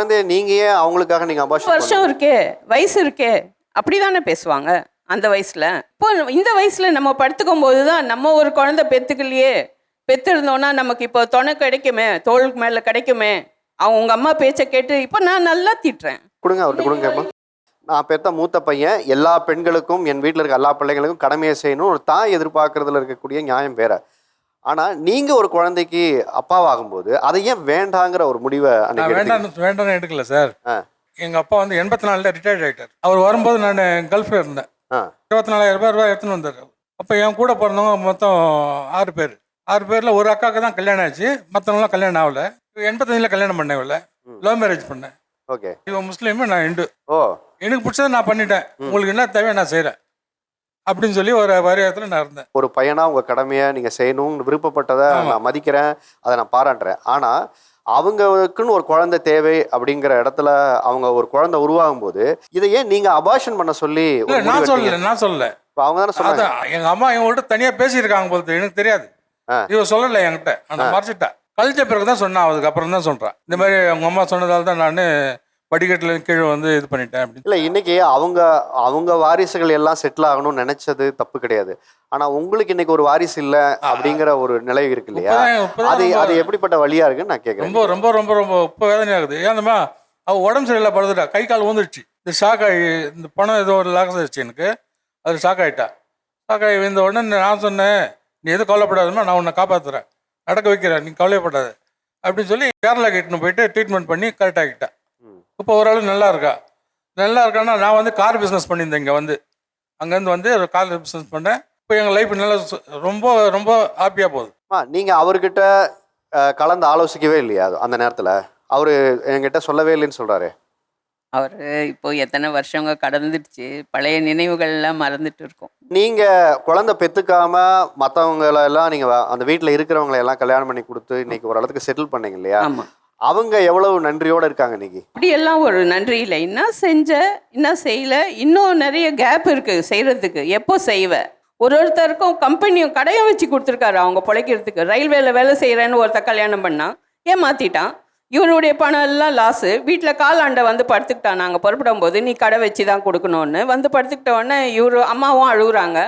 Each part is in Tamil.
குழந்தைய நீங்க ஏன் அவங்களுக்காக நீங்க அபாஷன் வருஷம் இருக்கே வயசு இருக்கே. அப்படிதானே பேசுவாங்க அந்த வயசுல. இப்போ இந்த வயசுல நம்ம படுத்துக்கும் போது தான் நம்ம ஒரு குழந்தை பெத்துக்கலையே. பெத்திருந்தோம்னா நமக்கு இப்போ துணை கிடைக்குமே தோளுக்கு மேல கிடைக்குமே. அவங்க உங்க அம்மா பேச்சை கேட்டு இப்போ நான் நல்லா திட்டுறேன். கொடுங்க அவர்கிட்ட கொடுங்கம்மா நான் பெத்த மூத்த பையன் எல்லா பெண்களுக்கும் என் வீட்டில் இருக்க எல்லா பிள்ளைங்களுக்கும் கடமையை செய்யணும் ஒரு தாய் எதிர்பார்க்கறதுல இருக்கக்கூடிய நியாயம் வேற. ஆனா நீங்க ஒரு குழந்தைக்கு அப்பாவாகும்போது அதை ஏன் வேண்டாங்கிற ஒரு முடிவை நான்? வேண்டாம் வேண்டாம்னு எடுக்கல சார் ஆ. எங்க அப்பா வந்து எண்பத்தி நாலுல ரிட்டையர்ட் ஆயிட்டார். அவர் வரும்போது நான் கல்ஃப்ல இருந்தேன். இருபத்தி நாலாயிரம் ரூபாய் ரூபாய் எடுத்துன்னு வந்தார். அப்போ என் கூட பிறந்தவங்க மொத்தம் ஆறு பேர். ஆறு பேர்ல ஒரு அக்காவுக்கு தான் கல்யாணம் ஆச்சு. மற்றவங்களாம் கல்யாணம் ஆகல. எண்பத்தஞ்சில் கல்யாணம் பண்ணேன் இவள. லவ் மேரேஜ் பண்ணேன். ஓகே. இவன் முஸ்லீமு நான் இந்து ஓ. எனக்கு பிடிச்சதை நான் பண்ணிட்டேன். உங்களுக்கு என்ன தேவையோ நான் செய்கிறேன் அப்படின்னு சொல்லி ஒரு வரியத்தில் நான் இருந்தேன். ஒரு பையனா உங்க கடமையை நீங்க செய்யணும்னு விருப்பப்பட்டதை. நான் மதிக்கிறேன் அதை நான் பாராட்டுறேன். ஆனா அவங்களுக்குன்னு ஒரு குழந்தை தேவை அப்படிங்கிற இடத்துல அவங்க ஒரு குழந்தை உருவாகும் போது இதை ஏன் நீங்க அபாஷன் பண்ண சொல்லி நான்? சொல்லல நான் சொல்லல. அவங்க தானே சொன்னாங்க. அதான் எங்க அம்மா இவங்கள்ட்ட தனியா பேசியிருக்காங்க தெரியும், எனக்கு தெரியாது. இவ சொல்லல என்கிட்ட. ஆனா மறைச்சிட்டா. கழிச்ச பிறகு தான் சொன்னா அதுக்கு அப்புறம் தான் சொல்றான் இந்த மாதிரி அவங்க அம்மா சொன்னதால தான் நான் படிக்கட்டுல கீழே வந்து இது பண்ணிட்டேன் அப்படின்னு இல்ல இன்னைக்கு அவங்க அவங்க வாரிசுகள் எல்லாம் செட்டில் ஆகணும்னு நினைச்சது தப்பு கிடையாது. ஆனா உங்களுக்கு இன்னைக்கு ஒரு வாரிசு இல்ல அப்படிங்கிற ஒரு நிலை இருக்கு இல்லையா? அது அது எப்படிப்பட்ட வழியா இருக்குன்னு நான் கேக்குறேன். ரொம்ப ரொம்ப ரொம்ப ரொம்ப இப்போ வேதனை ஆகுது ஏன்னமா அவ உடம்பு சரியில்லை படுத்துட்டா. கை கால் ஊந்துருச்சு. இந்த ஷாக் ஆகி இந்த பணம் ஏதோ ஒரு லாக்ஸ் ஆயிடுச்சு எனக்கு. அது ஷாக் ஆயிட்டா. ஷாக் ஆகி விழுந்த உடனே நான் சொன்னேன் நீ எதுவும் கவலைப்படாதம்மா நான் உன்னை காப்பாத்துறேன். நடக்க வைக்கிறேன் நீ கவலைப்படாத அப்படின்னு சொல்லி கேரளா கிட்டன்னு போயிட்டு ட்ரீட்மெண்ட் பண்ணி கரெக்ட் ஆகிட்டா ம். இப்போ ஓரளவு நல்லா இருக்கா நல்லா இருக்கான்னா நான் வந்து கார் பிஸ்னஸ் பண்ணியிருந்தேன் இங்கே வந்து. அங்கேருந்து வந்து ஒரு கார் பிஸ்னஸ் பண்ணேன். இப்போ எங்கள் லைஃப் நல்லா ரொம்ப ரொம்ப ஹாப்பியாக போகுது. அம்மா, நீங்க அவர்கிட்ட கலந்து ஆலோசிக்கவே இல்லையா அது அந்த நேரத்துல? அவரு என்கிட்ட சொல்லவே இல்லைன்னு சொல்றாரு. அவர் இப்போ எத்தனை வருஷங்க கடந்துடுச்சு. பழைய நினைவுகள்லாம் மறந்துட்டு இருக்கோம். நீங்க குழந்தை பெத்துக்காம மத்தவங்கள எல்லாம் நீங்க வ- அந்த வீட்டுல இருக்கிறவங்களை எல்லாம் கல்யாணம் பண்ணி கொடுத்து இன்னைக்கு ஒரு இடத்துக்கு செட்டில் பண்ணீங்க இல்லையா? ஆமா. அவங்க எவ்வளவு நன்றியோட இருக்காங்க இன்னைக்கு? அப்படியெல்லாம் ஒரு நன்றி இல்லை. என்ன செஞ்ச என்ன செய்யல. இன்னும் நிறைய கேப் இருக்கு செய்யறதுக்கு எப்போ செய்வ? ஒரு ஒருத்தருக்கும் கம்பெனியும் கடையும் வச்சு கொடுத்துருக்காரு அவங்க பிழைக்கிறதுக்கு. ரயில்வேல வேலை செய்கிறேன்னு ஒருத்தர் கல்யாணம் பண்ணான் ஏமாத்திட்டான். இவனுடைய பணம் எல்லாம் லாஸு வீட்டில் காலாண்டை வந்து படுத்துக்கிட்டான். நாங்கள் புறப்படும் போது நீ கடை வச்சு தான் கொடுக்கணும்னு. வந்து படுத்துக்கிட்ட உடனே இவரு அம்மாவும் அழுகுறாங்க.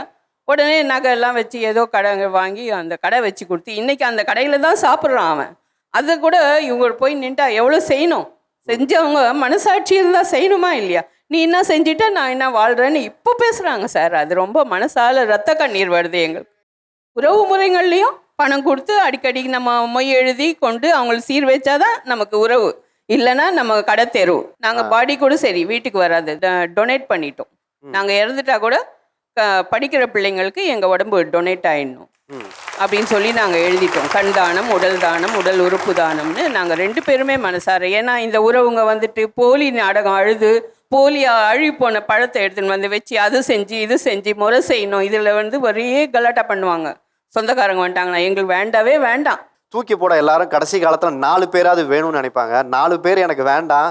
உடனே நகை எல்லாம் வச்சு ஏதோ கடை வாங்கி அந்த கடை வச்சு கொடுத்து இன்னைக்கு அந்த கடையில் தான் சாப்பிட்றான் அவன். அதை கூட இவங்க போய் நின்றா எவ்வளோ செய்யணும்? செஞ்சவங்க மனசாட்சி இருந்தால் செய்யணுமா இல்லையா? நீ என்ன செஞ்சுட்ட நான் என்ன வாழ்கிறேன்னு இப்போ பேசுகிறாங்க சார். அது ரொம்ப மனசால ரத்த கண்ணீர் வருது எங்களுக்கு. உறவு முறைகள்லையும் பணம் கொடுத்து அடிக்கடி நம்ம மொய் எழுதி கொண்டு அவங்களுக்கு சீர் வச்சாதான் நமக்கு உறவு. இல்லைன்னா நம்ம கடை தெரு. நாங்கள் பாடி கூட சரி வீட்டுக்கு வராது. டொனேட் பண்ணிட்டோம். நாங்கள் இறந்துட்டா கூட க- படிக்கிற பிள்ளைங்களுக்கு எங்கள் உடம்பு டொனேட் ஆயிடணும். அப்படின்னு சொல்லி நாங்கள் எழுதிட்டோம். கண் தானம் உடல் தானம் உடல் உறுப்பு தானம்னு நாங்கள் ரெண்டு பேருமே மனசார. ஏன்னா இந்த உறவுங்க வந்துட்டு போலி நாடகம் அழுது போலியாக அழி போன பழத்தை எடுத்துன்னு வந்து வச்சு அது செஞ்சு இது செஞ்சு முறை செய்யணும். இதில் வந்து ஒரே கலாட்டா பண்ணுவாங்க. சொந்தக்காரங்க வந்துட்டாங்கன்னா எங்களுக்கு வேண்டவே வேண்டாம். தூக்கி போட எல்லாரும் கடைசி காலத்தில் நாலு பேராவது வேணும்னு நினைப்பாங்க. நாலு பேர் எனக்கு வேண்டாம்.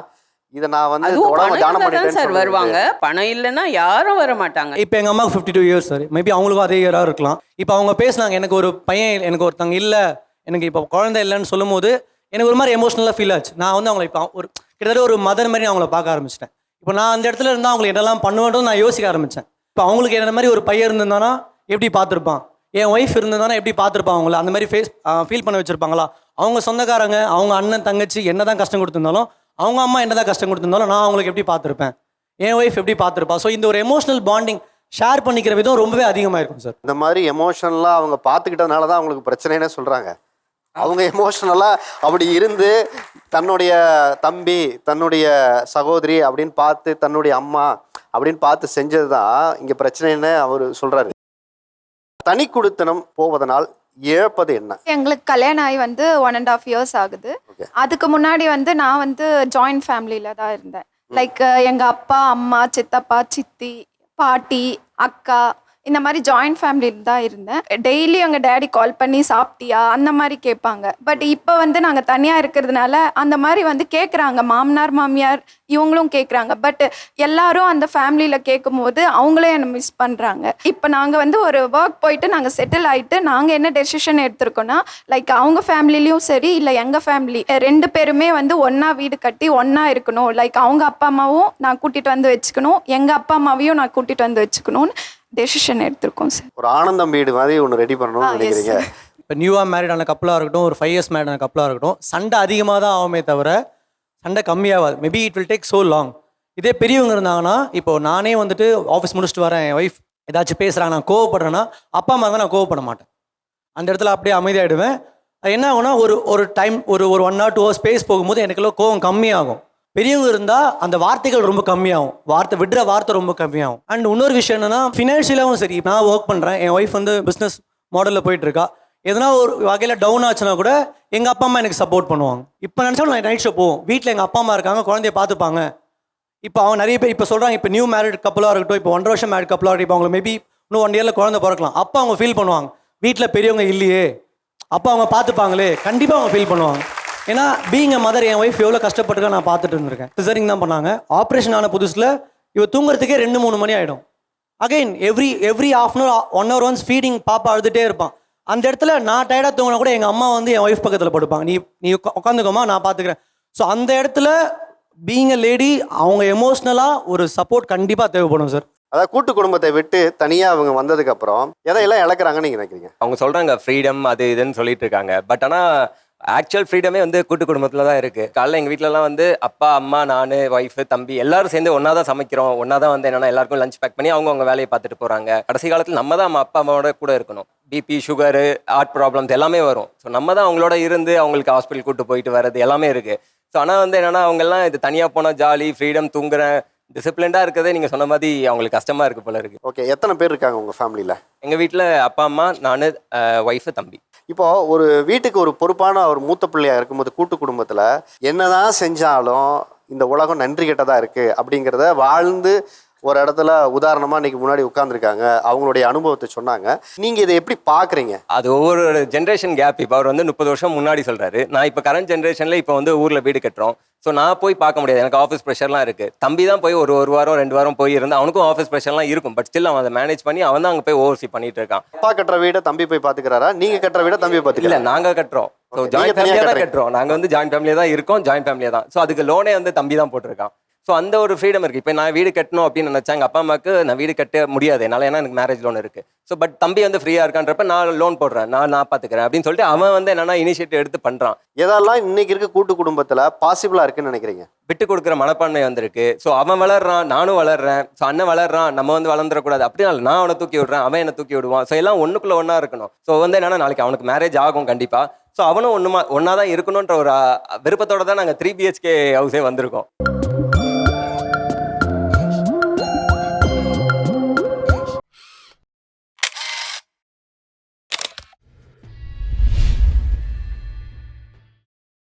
இதை நான் வந்து பணம் தானம் தான் சார் வருவாங்க. பணம் இல்லைன்னா யாரும் வர மாட்டாங்க. இப்போ எங்கள் அம்மாவுக்கு fifty two years sir maybe அவங்களுக்கும் அதே இயராக இருக்கலாம். இப்போ அவங்க பேசுனாங்க எனக்கு ஒரு பையன் எனக்கு ஒருத்தங்க இல்லை எனக்கு இப்போ குழந்தை இல்லைன்னு சொல்லும்போது எனக்கு ஒரு மாதிரி எமோஷனலாக ஃபீல் ஆச்சு. நான் வந்து அவங்கள இப்போ ஒரு கிட்டத்தட்ட ஒரு மதர் மாதிரி அவங்கள பார்க்க ஆரம்பிச்சிட்டேன். இப்போ நான் அந்த இடத்துல இருந்தால் அவங்களுக்கு என்னெல்லாம் பண்ணுவேன்றது நான் யோசிக்க ஆரம்பித்தேன் இப்போ அவங்களுக்கு என்ன மாதிரி ஒரு பையன் இருந்திருந்தானா எப்படி பார்த்துருப்பான்? என் ஒய்ஃப் இருந்திருந்தானா எப்படி பார்த்துருப்பான் அவங்கள? அந்த மாதிரி ஃபேஸ் ஃபீல் பண்ண வச்சிருப்பாங்களா? அவங்க சொந்தக்காரங்க அவங்க அண்ணன் தங்கச்சி என்ன தான் கஷ்டம் கொடுத்துருந்தாலும் அவங்க அம்மா என்ன தான் கஷ்டம் கொடுத்துருந்தாலும் நான் அவங்களுக்கு எப்படி பார்த்துருப்பேன்? என் ஒய்ஃப் எப்படி பார்த்துருப்பா? ஸோ இந்த ஒரு எமோஷனல் பாண்டிங் ஷேர் பண்ணிக்கிற விதம் ரொம்பவே அதிகமாக இருக்கும் சார் இந்த மாதிரி எமோஷனலாக அவங்க பார்த்துக்கிட்டதுனால தான் அவங்களுக்கு பிரச்சனைனே சொல்கிறாங்க அவங்க எமோஷனலாக அப்படி இருந்து தன்னுடைய தம்பி தன்னுடைய சகோதரி அப்படின்னு பார்த்து தன்னுடைய அம்மா அப்படின்னு பார்த்து செஞ்சது தான் இங்கே பிரச்சனைன்னு அவர் சொல்கிறாரு தனி கொடுத்தனம் போவதனால் இழப்பது என்ன? எங்களுக்கு கல்யாணம் ஆகி வந்து ஒன் அண்ட் ஆஃப் இயர்ஸ் ஆகுது. அதுக்கு முன்னாடி வந்து நான் வந்து ஜாயிண்ட் ஃபேமிலியில தான் இருந்தேன். லைக் எங்க அப்பா அம்மா சித்தப்பா சித்தி பாட்டி அக்கா இந்த மாதிரி ஜாயிண்ட் ஃபேமிலியில் தான் இருந்தேன். டெய்லி எங்கள் டேடி கால் பண்ணி சாப்பிட்டியா? அந்த மாதிரி கேட்பாங்க. பட் இப்போ வந்து நாங்கள் தனியாக இருக்கிறதுனால அந்த மாதிரி வந்து கேட்குறாங்க மாமனார் மாமியார் இவங்களும் கேட்குறாங்க பட் எல்லாரும் அந்த ஃபேமிலியில் கேட்கும்போது அவங்களே என்னை மிஸ் பண்ணுறாங்க இப்போ நாங்கள் வந்து ஒரு ஒர்க் போயிட்டு நாங்கள் செட்டில் ஆகிட்டு நாங்கள் என்ன டெசிஷன் எடுத்திருக்கோன்னா லைக் அவங்க ஃபேமிலிலையும் சரி இல்லை எங்கள் ஃபேமிலி ரெண்டு பேருமே வந்து ஒன்றா வீடு கட்டி ஒன்றா இருக்கணும். லைக் அவங்க அப்பா அம்மாவும் நான் கூட்டிகிட்டு வந்து வச்சுக்கணும். எங்கள் அப்பா அம்மாவையும் நான் கூட்டிகிட்டு வந்து வச்சுக்கணும்னு டெசிஷன் எடுத்திருக்கோம் சார் ஒரு ஆனந்தம் வீடு மாதிரி ஒன்று ரெடி பண்ணணும்னு நினைக்கிறீங்க. இப்போ நியூவாக மேரிட் ஆன கப்பலாக இருக்கட்டும் ஒரு ஃபைவ் இயர்ஸ் மேரிட் ஆன கப்பலாக இருக்கட்டும் சண்டை அதிகமாக தான் ஆகுமே தவிர சண்டை கம்மியாகாது. Maybe it will take so long இதே பெரியவங்க இருந்தாங்கன்னா இப்போ நானே வந்துட்டு ஆஃபீஸ் முடிச்சுட்டு வரேன் என் ஒய்ஃப் ஏதாச்சும் பேசுகிறாங்க நான் கோவப்படுறேன்னா அப்பா அம்மா தான் நான் கோவப்பட மாட்டேன். அந்த இடத்துல அப்படியே அமைதியாயிடுவேன். அது என்ன ஆகும்னா ஒரு ஒரு டைம் ஒரு ஒரு one hour two hour space போகும்போது எனக்குள்ள கோவம் கம்மியாகும். பெரியவங்க இருந்தால் அந்த வார்த்தைகள் ரொம்ப கம்மியாகும். வார்த்தை விடுற வார்த்தை ரொம்ப கம்மியாகும். அண்ட் இன்னொரு விஷயம் என்னன்னா ஃபினான்ஷியலாகவும் சரி. நான் ஒர்க் பண்ணுறேன் என் ஒய்ஃப் வந்து பிஸ்னஸ் மாடலில் போயிட்டு இருக்கா எதனா ஒரு வகையில் டவுன் ஆச்சுன்னா கூட எங்கள் அப்பா அம்மா எனக்கு சப்போர்ட் பண்ணுவாங்க. இப்போ நினச்சாலும் நான் நைட் ஷோ போவோம் வீட்டில் எங்கள் அப்பா அம்மா இருக்காங்க. குழந்தைய பார்த்துப்பாங்க. இப்போ அவங்க நிறைய பேர் இப்போ சொல்கிறாங்க இப்போ நியூ மேரிட் கப்பலாக இருக்கட்டும் இப்போ ஒன்றரை வருஷம் மேரிட் கப்பலாக இருக்கட்டும் அவங்களுக்கு மேபி இன்னும் ஒன் இயரில் குழந்தை பிறக்கலாம். அப்போ அவங்க ஃபீல் பண்ணுவாங்க. வீட்டில் பெரியவங்க இல்லையே. அப்போ அவங்க பார்த்துப்பாங்களே. கண்டிப்பாக அவங்க ஃபீல் பண்ணுவாங்க. ஏன்னா பீங் மதர் என் ஒய்ஃப் எவ்வளோ கஷ்டப்பட்டுருக்கா நான் பார்த்துட்டு இருந்திருக்கேன். சிசரிங் தான் பண்ணாங்க. ஆப்ரேஷன் ஆன புதுசில் இவ தூங்குறதுக்கே ரெண்டு மூணு மணி ஆகிடும் again every every half an hour one hour once feeding பாப்பா அழுதுகிட்டே இருப்பான். அந்த இடத்துல நான் டயர்டாக தூங்கினா கூட எங்கள் அம்மா வந்து என் ஒய்ஃப் பக்கத்தில் படுப்பாங்க. நீ நீ உட்காந்துக்கோமா நான் பார்த்துக்கிறேன் ஸோ அந்த இடத்துல பீங் அ லேடி அவங்க எமோஷ்னலாக ஒரு சப்போர்ட் கண்டிப்பாக தேவைப்படும் சார் அதாவது கூட்டு குடும்பத்தை விட்டு தனியா அவங்க வந்ததுக்கு அப்புறம் எதையெல்லாம் இழக்கிறாங்கன்னு நீங்க நினைக்கிறீங்க? அவங்க சொல்றாங்க ஃப்ரீடம் அது இதுன்னு சொல்லிட்டு இருக்காங்க. பட் ஆனா ஆக்சுவல் ஃப்ரீடமே வந்து கூட்டு குடும்பத்தில் தான் இருக்குது காலைல எங்கள் வீட்டிலலாம் வந்து அப்பா அம்மா நான் ஒய்ஃப் தம்பி எல்லாரும் சேர்ந்து ஒன்றா தான் சமைக்கிறோம். ஒன்றா தான் வந்து என்னென்னா எல்லாருக்கும் லஞ்ச் பேக் பண்ணி அவங்க அவங்க வேலையை பார்த்துட்டு போகிறாங்க கடைசி காலத்தில் நம்ம தான் நம்ம அப்பா அம்மாவோட கூட இருக்கணும். பிபி சுகரு ஹார்ட் ப்ராப்ளம்ஸ் எல்லாமே வரும். ஸோ நம்ம தான் அவங்களோட இருந்து அவங்களுக்கு ஹாஸ்பிட்டல் கூட்டு போயிட்டு வர்றது எல்லாமே இருக்குது ஸோ ஆனால் வந்து என்னென்னா அவங்கெல்லாம் இது தனியாக போனால் ஜாலி ஃப்ரீடம் தூங்குறேன். டிசிப்ளின்டா இருக்கதே நீங்க சொன்ன மாதிரி அவங்களுக்கு கஷ்டமா இருக்கு போல இருக்கு. ஓகே எத்தனை பேர் இருக்காங்க உங்க ஃபேமிலியில எங்க வீட்ல அப்பா அம்மா நான் ஒய்ஃபு தம்பி. இப்போ ஒரு வீட்டுக்கு ஒரு பொறுப்பான ஒரு மூத்த பிள்ளையா இருக்கும்போது கூட்டு குடும்பத்துல என்னதான் செஞ்சாலும் இந்த உலகம் நன்றி கெட்டதா இருக்கு அப்படிங்கிறத வாழ்ந்து ஒரு இடத்துல உதாரணமா இன்னைக்கு முன்னாடி உட்கார்ந்துருக்காங்க. அவங்களுடைய அனுபவத்தை சொன்னாங்க. நீங்க இதை எப்படி பாக்குறீங்க? அது ஒவ்வொரு ஜென்ரேஷன் கேப் இப்போ அவர் வந்து முப்பது வருஷம் முன்னாடி சொல்றாரு. நான் இப்போ கரண்ட் ஜென்ரேஷன்ல இப்போ வந்து ஊர்ல வீடு கட்டுறோம். ஸோ நான் போய் பார்க்க முடியாது. எனக்கு ஆஃபீஸ் ப்ரெஷர்லாம் இருக்கு. தம்பி தான் போய் ஒரு ஒரு வாரம் ரெண்டு வாரம் போய் இருந்து அவனுக்கும் ஆஃபீஸ் ப்ரெஷர்லாம் இருக்கும். பட் ஸ்டில் அவன் அதை மேனேஜ் பண்ணி அவன் தான் அங்கே போய் ஓவர்சி பண்ணிட்டு இருக்கான். அப்பா கட்டுற வீடை தம்பி போய் பாத்துக்கிறாரா? நீங்க கட்டுற வீடை தம்பி இல்ல பாத்துக்கல நாங்க கட்டுறோம். ஸோ Okay, ஜாயிண்ட் நீங்க தனியா ஃபேமிலியா தான். கட்டுறோம். நாங்க வந்து ஜாயிண்ட் ஃபேமிலியா தான் இருக்கோம். ஜாயிண்ட் ஃபேமிலியா தான். ஸோ அதுக்கு லோனே வந்து தம்பி தான் போட்டிருக்கான். ஸோ அந்த ஒரு ஃப்ரீடம் இருக்கு. இப்போ நான் வீடு கட்டணும் அப்படின்னு நினைச்சா எங்க அப்பா அம்மாக்கு நான் வீடு கட்ட முடியாது. என்னால ஏன்னா எனக்கு மேரேஜ் லோன் இருக்கு. ஸோ பட் தம்பி வந்து ஃப்ரீயா இருக்கான்றப்ப நான் லோன் போடுறேன். நான் நான் பாத்துக்கிறேன் அப்படின்னு சொல்லிட்டு அவன் வந்து என்னன்னா இனிஷியேட்டிவ் எடுத்து பண்றான். எதெல்லாம் இன்னைக்கு இருக்க கூட்டு குடும்பத்துல பாசிபிளா இருக்குன்னு நினைக்கிறீங்க? விட்டு கொடுக்குற மனப்பான்மை வந்திருக்கு. ஸோ அவன் வளர்றான் நானும் வளர்றேன். ஸோ அண்ணன் வளர்றான் நம்ம வந்து வளர்ந்துடக்கூடாது. அப்படி இல்லை நான் அவனை தூக்கி விடுறேன் அவன் என்னை தூக்கி விடுவான். ஸோ எல்லாம் ஒண்ணுக்குள்ள ஒண்ணா இருக்கணும். ஸோ வந்து என்னன்னா நாளைக்கு அவனுக்கு மேரேஜ் ஆகும் கண்டிப்பா. ஸோ அவனும் ஒண்ணுமா ஒன்னா தான் இருக்கணுன்ற ஒரு விருப்பத்தோட தான் நாங்கள் த்ரீ பிஹெச்கே ஹவுஸே வந்திருக்கோம்.